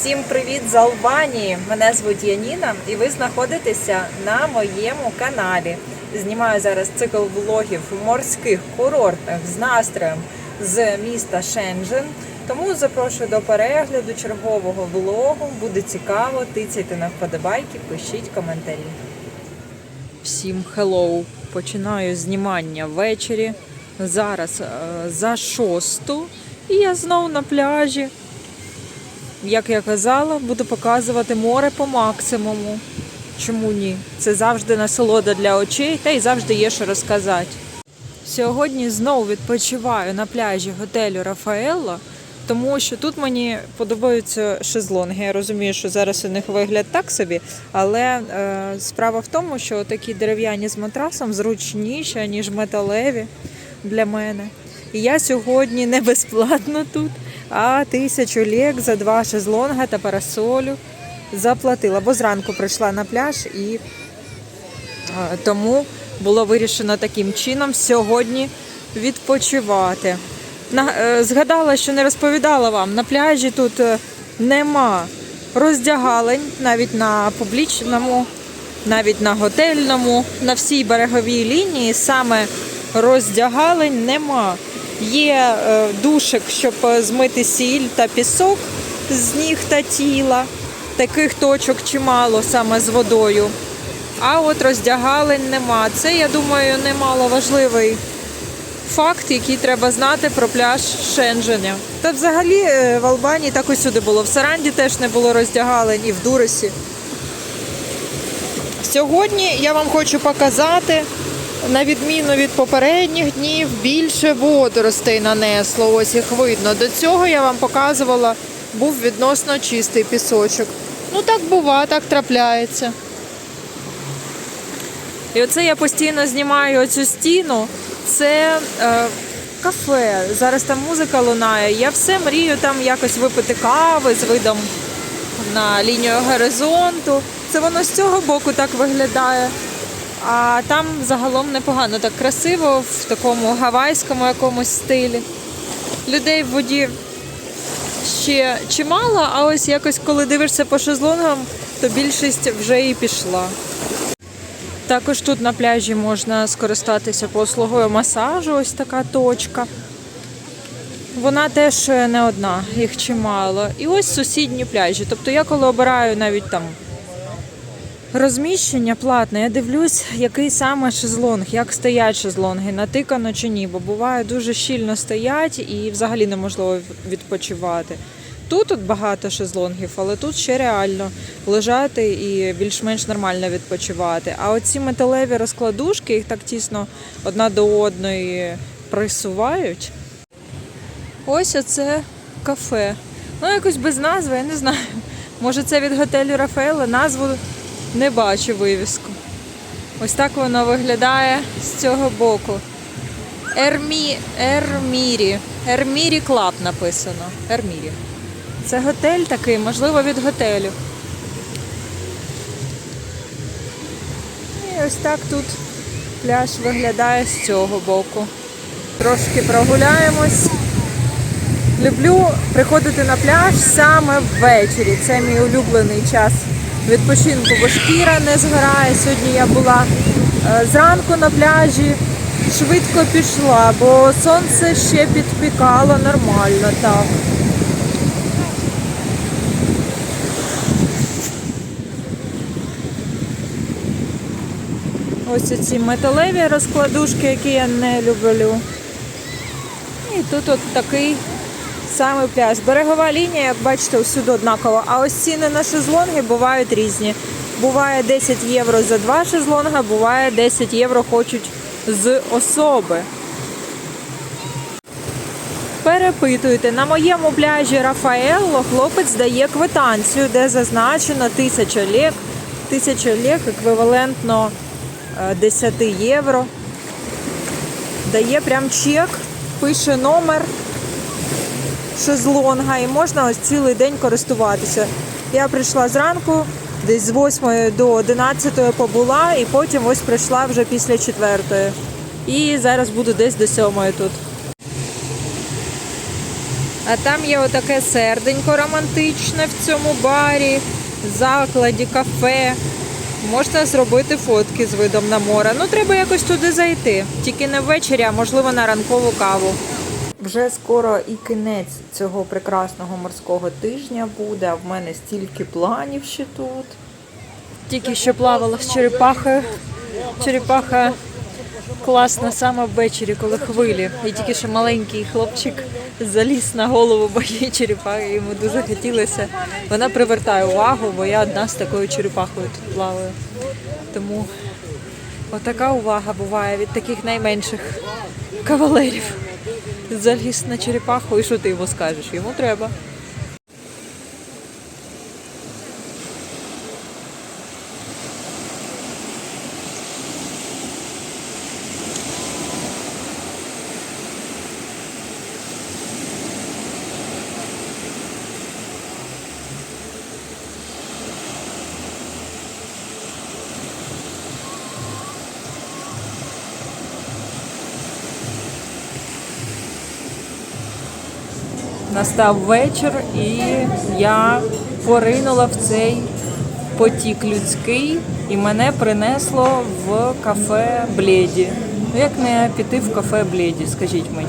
Всім привіт з Албанії! Мене звуть Яніна, і ви знаходитеся на моєму каналі. Знімаю зараз цикл влогів морських курортах з настроєм з міста Шенжен. Тому запрошую до перегляду чергового влогу. Буде цікаво. Тицяйте на вподобайки, пишіть коментарі. Всім хеллоу! Починаю знімання ввечері. Зараз е, за шосту, і я знову на пляжі. Як я казала, буду показувати море по максимуму. Чому ні? Це завжди насолода для очей, та й завжди є що розказати. Сьогодні знову відпочиваю на пляжі готелю Рафаелло, тому що тут мені подобаються шезлонги. Я розумію, що зараз у них вигляд так собі, але е, справа в тому, що такі дерев'яні з матрасом зручніші, ніж металеві для мене. І я сьогодні не безплатно тут, а тисячу лек за два шезлонга та парасолю заплатила. Бо зранку прийшла на пляж і тому було вирішено таким чином сьогодні відпочивати. Е, згадала, що не розповідала вам, на пляжі тут е, нема роздягалень, навіть на публічному, навіть на готельному, на всій береговій лінії саме роздягалень нема. Є е, душик, щоб змити сіль та пісок з ніг та тіла. Таких точок чимало саме з водою. А от роздягалень нема. Це, я думаю, немало важливий факт, який треба знати про пляж Шенженя. Та взагалі е, в Албанії так усюди було. В Саранді теж не було роздягалень і в Дуресі. Сьогодні я вам хочу показати, на відміну від попередніх днів, більше водоростей нанесло. Ось їх видно. До цього я вам показувала, був відносно чистий пісочок. Ну так бува, так трапляється. І оце я постійно знімаю оцю стіну. Це е, кафе. Зараз там музика лунає. Я все мрію там якось випити кави з видом на лінію горизонту. Це воно з цього боку так виглядає. А там загалом непогано, так красиво, в такому гавайському якомусь стилі. Людей в воді ще чимало, а ось якось коли дивишся по шезлонгам, то більшість вже і пішла. Також тут на пляжі можна скористатися послугою масажу, ось така точка. Вона теж не одна, їх чимало. І ось сусідні пляжі. Тобто я коли обираю навіть там розміщення платне, я дивлюсь, який саме шезлонг, як стоять шезлонги, натикано чи ні, бо буває дуже щільно стоять і взагалі неможливо відпочивати. Тут тут багато шезлонгів, але тут ще реально лежати і більш-менш нормально відпочивати. А оці металеві розкладушки, їх так тісно одна до одної присувають. Ось оце кафе. Ну, якось без назви, я не знаю. Може це від готелю Рафаела, назву не бачу вивіску. Ось так воно виглядає з цього боку. Ермі... Ермірі. Ермірі Клаб написано. Ермірі. Це готель такий, можливо, від готелю. І ось так тут пляж виглядає з цього боку. Трошки прогуляємось. Люблю приходити на пляж саме ввечері. Це мій улюблений час відпочинку, бо шкіра не згорає. Сьогодні я була е, зранку на пляжі, швидко пішла, бо сонце ще підпікало нормально так. Ось ці металеві розкладушки, які я не люблю. І тут от такий самий пляж. Берегова лінія, як бачите, всюди однакова. А ось ціни на шезлонги бувають різні. Буває 10 євро за два шезлонга, буває 10 євро хочуть з особи. Перепитуйте, на моєму пляжі Рафаелло хлопець дає квитанцію, де зазначено 1000 лек. 1000 лек еквівалентно е, 10 євро. Дає прям чек, пише номер шезлонга і можна ось цілий день користуватися. Я прийшла зранку, десь з 8 до 11 побула, і потім ось прийшла вже після 4. І зараз буду десь до 7 тут. А там є отаке серденько романтичне в цьому барі, закладі, кафе. Можна зробити фотки з видом на море. Ну, треба якось туди зайти. Тільки не ввечері, а можливо на ранкову каву. Вже скоро і кінець цього прекрасного морського тижня буде, а в мене стільки планів ще тут. Тільки що плавала з черепахою. Черепаха класна саме ввечері, коли хвилі. І тільки що маленький хлопчик заліз на голову моєї черепахи, йому дуже хотілося. Вона привертає увагу, бо я одна з такою черепахою тут плаваю. Тому отака увага буває від таких найменших кавалерів. Заліз на черепаху, і що ти йому скажеш? Йому треба. Настав вечір, і я поринула в цей потік людський, і мене принесло в кафе Бледі. Ну як не піти в кафе Бледі, скажіть мені.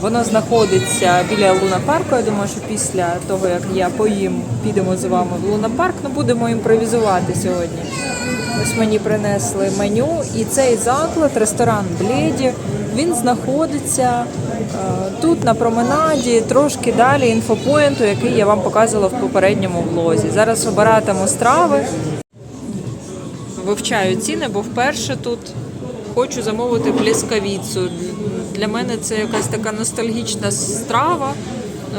Воно знаходиться біля Луна парку. Я думаю, що після того, як я поїм, підемо з вами в Луна парк. Ну будемо імпровізувати сьогодні. Ось мені принесли меню, і цей заклад, ресторан Бледі, він знаходиться тут на променаді, трошки далі інфопоінту, який я вам показувала в попередньому влозі. Зараз обиратиму страви. Вивчаю ціни, бо вперше тут хочу замовити плескавіцу. Для мене це якась така ностальгічна страва.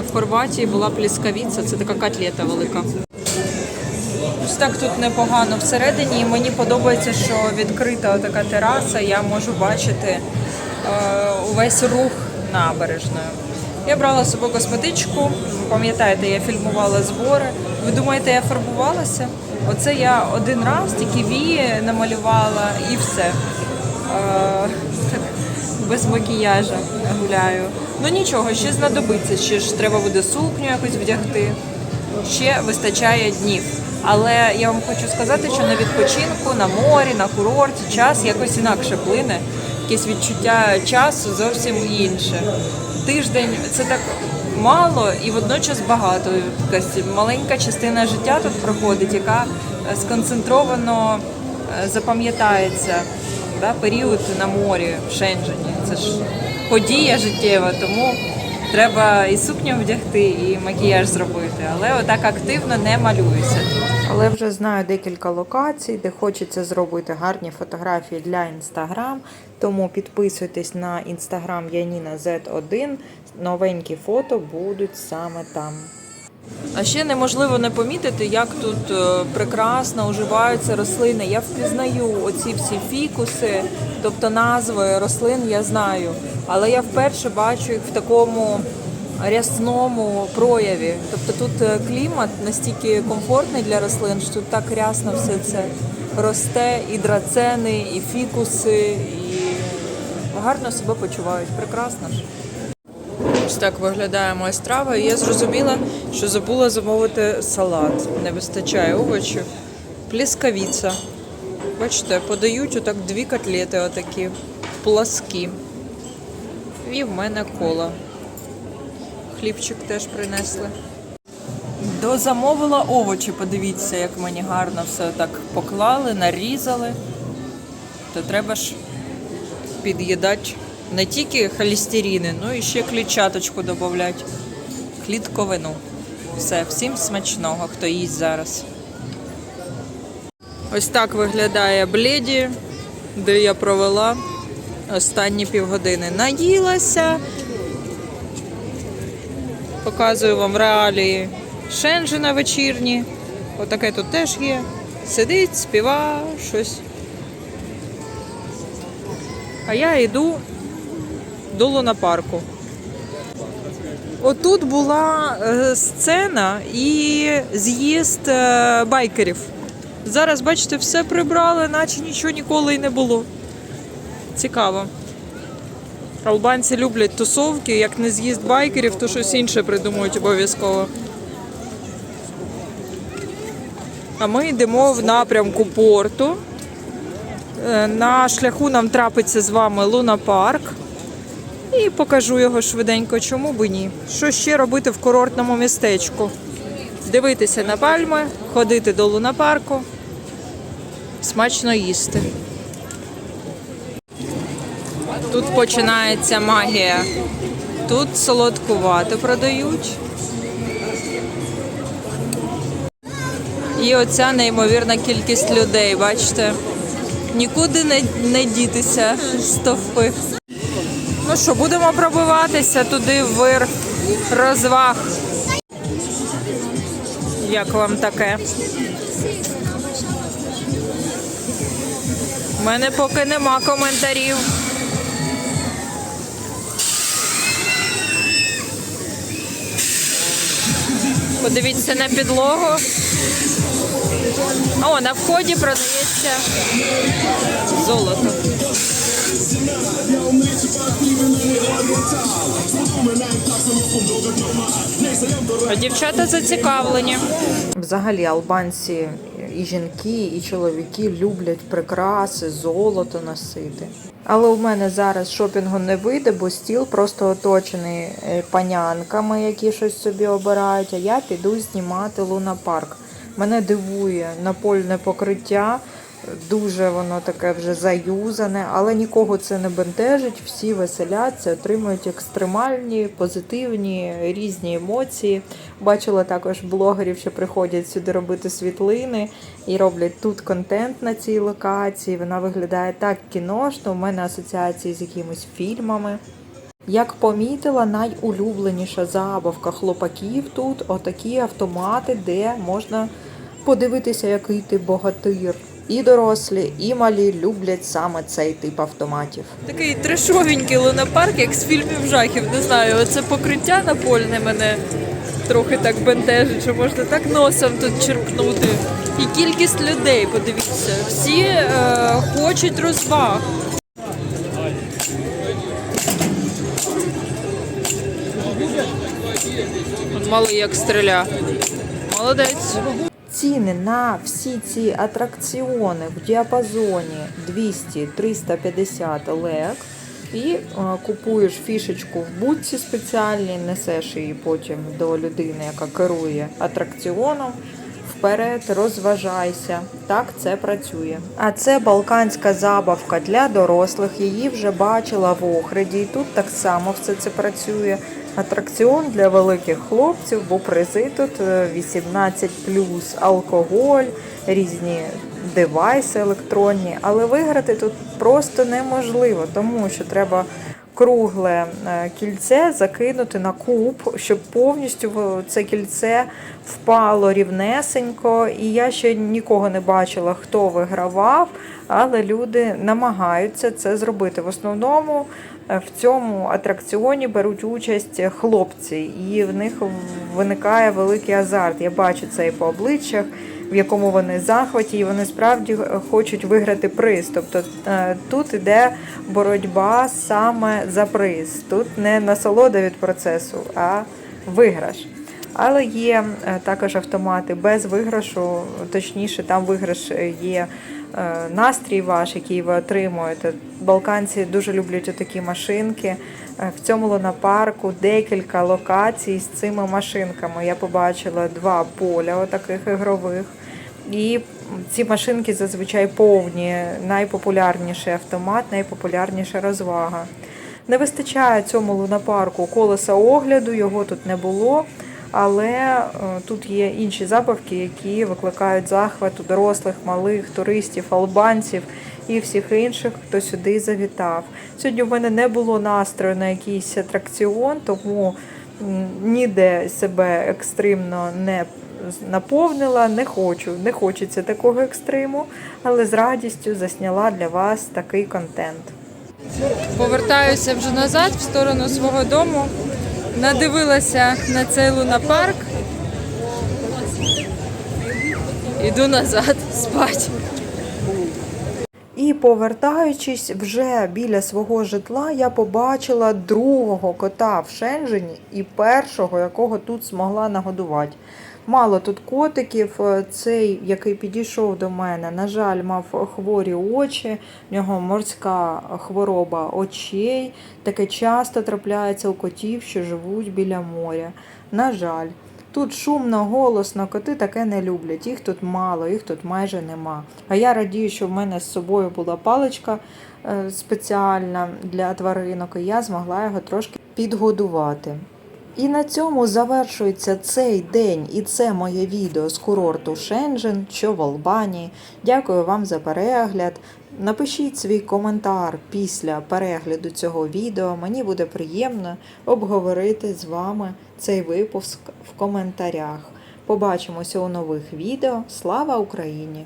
В Хорватії була плескавіця, це така котлета велика. Ось так тут непогано всередині. І мені подобається, що відкрита така тераса, я можу бачити е, увесь рух набережною. Я брала з собою косметичку. Пам'ятаєте, я фільмувала збори. Ви думаєте, я фарбувалася? Оце я один раз тільки вії намалювала і все. Е, так, без макіяжа гуляю. Ну нічого, ще знадобиться. Ще ж треба буде сукню якось вдягти ще вистачає днів. Але я вам хочу сказати, що на відпочинку, на морі, на курорті час якось інакше плине. Якесь відчуття часу зовсім інше. Тиждень це так мало і водночас багато. Якась маленька частина життя тут проходить, яка е, сконцентровано е, запам'ятається. Період на морі в Шенджені. Це ж подія життєва, тому треба і сукню вдягти, і макіяж зробити. Але отак активно не малююся. Але вже знаю декілька локацій, де хочеться зробити гарні фотографії для інстаграм. Тому підписуйтесь на інстаграм Яніна Z1. Новенькі фото будуть саме там. А ще неможливо не помітити, як тут е, прекрасно уживаються рослини. Я впізнаю оці всі фікуси, тобто назви рослин я знаю. Але я вперше бачу їх в такому рясному прояві. Тобто тут е, клімат настільки комфортний для рослин, що тут так рясно все це росте, і драцени, і фікуси, і гарно себе почувають. Прекрасно ж. Ось так виглядає моя страва. І я зрозуміла, що забула замовити салат. Не вистачає овочів. Пліскавіця. Бачите, подають отак дві котлети, отакі пласкі. І в мене кола. Хлібчик теж принесли. Дозамовила овочі, подивіться, як мені гарно все так поклали, нарізали. То треба ж під'їдати не тільки холестерини, ну і ще клітчаточку додати. Клітковину. Все, всім смачного, хто їсть зараз. Ось так виглядає бледі, де я провела останні півгодини. Наїлася. Показую вам реалії Шенжина вечірні. Отаке тут теж є. Сидить, співа, щось. А я йду до лунапарку. Отут була е, сцена і з'їзд е, байкерів. Зараз, бачите, все прибрали, наче нічого ніколи й не було. Цікаво. Албанці люблять тусовки, як не з'їзд байкерів, то щось інше придумують обов'язково. А ми йдемо в напрямку порту. Е, На шляху нам трапиться з вами Луна Парк. І покажу його швиденько, чому би ні. Що ще робити в курортному містечку? Дивитися на пальми, ходити до лунапарку, смачно їсти. Тут починається магія. Тут солодкувато продають. І оця неймовірна кількість людей, бачите? Нікуди не, не дітися стовпи. Ну що, будемо пробиватися туди в вир розваг. Як вам таке? У мене поки нема коментарів. Подивіться на підлогу. О, на вході продається золото. А дівчата зацікавлені. Взагалі албанці і жінки, і чоловіки люблять прикраси, золото носити. Але у мене зараз шопінгу не вийде, бо стіл просто оточений е, панянками, які щось собі обирають. А я піду знімати лунапарк. Мене дивує напольне покриття. Дуже воно таке вже заюзане, але нікого це не бентежить. Всі веселяться, отримують екстремальні, позитивні різні емоції. Бачила також блогерів, що приходять сюди робити світлини і роблять тут контент на цій локації. Вона виглядає так кіношно. У мене асоціації з якимись фільмами. Як помітила, найулюбленіша забавка хлопаків тут отакі автомати, де можна подивитися, який ти богатир. І дорослі, і малі люблять саме цей тип автоматів. Такий трешовенький лунапарк, як з фільмів жахів. Не знаю, оце покриття напольне мене трохи так бентежить, що можна так носом тут черпнути. І кількість людей, подивіться, всі е, хочуть розваг. Малий як стріля. Молодець. Ціни на всі ці атракціони в діапазоні 200-350 лек. І е, купуєш фішечку в будці спеціальній, несеш її потім до людини, яка керує атракціоном. Вперед, розважайся. Так це працює. А це балканська забавка для дорослих. Її вже бачила в Охриді. І тут так само все це працює. Атракціон для великих хлопців, бо призи тут е, 18 алкоголь, різні девайси електронні. Але виграти тут просто неможливо, тому що треба кругле е, кільце закинути на куб, щоб повністю це кільце впало рівнесенько. І я ще нікого не бачила, хто вигравав, але люди намагаються це зробити. В основному в цьому атракціоні беруть участь хлопці, і в них виникає великий азарт. Я бачу це і по обличчях. В якому вони захваті, і вони справді хочуть виграти приз. Тобто е, тут іде боротьба саме за приз. Тут не насолода від процесу, а виграш. Але є е, також автомати без виграшу, точніше, там виграш є е, настрій ваш, який ви отримуєте. Балканці дуже люблять такі машинки. Е, В цьому лунапарку декілька локацій з цими машинками. Я побачила два поля отаких ігрових. І ці машинки зазвичай повні. Найпопулярніший автомат, найпопулярніша розвага. Не вистачає цьому лунапарку колеса огляду, його тут не було. Але е, тут є інші забавки, які викликають захват у дорослих, малих, туристів, албанців і всіх інших, хто сюди завітав. Сьогодні в мене не було настрою на якийсь атракціон, тому ніде себе екстремно не наповнила, не хочу, не хочеться такого екстриму, але з радістю засняла для вас такий контент. Повертаюся вже назад в сторону свого дому. Надивилася на цей лунапарк. Іду назад спати. І повертаючись вже біля свого житла, я побачила другого кота в Шенжені і першого, якого тут змогла нагодувати. Мало тут котиків. Е, Цей, який підійшов до мене, на жаль, мав хворі очі, в нього морська хвороба очей. Таке часто трапляється у котів, що живуть біля моря. На жаль. Тут шумно, голосно, коти таке не люблять. Їх тут мало, їх тут майже нема. А я радію, що в мене з собою була паличка е, спеціальна для тваринок, і я змогла його трошки підгодувати. І на цьому завершується цей день і це моє відео з курорту Шенжен, що в Албанії. Дякую вам за перегляд. Напишіть свій коментар після перегляду цього відео. Мені буде приємно обговорити з вами цей випуск в коментарях. Побачимося у нових відео. Слава Україні!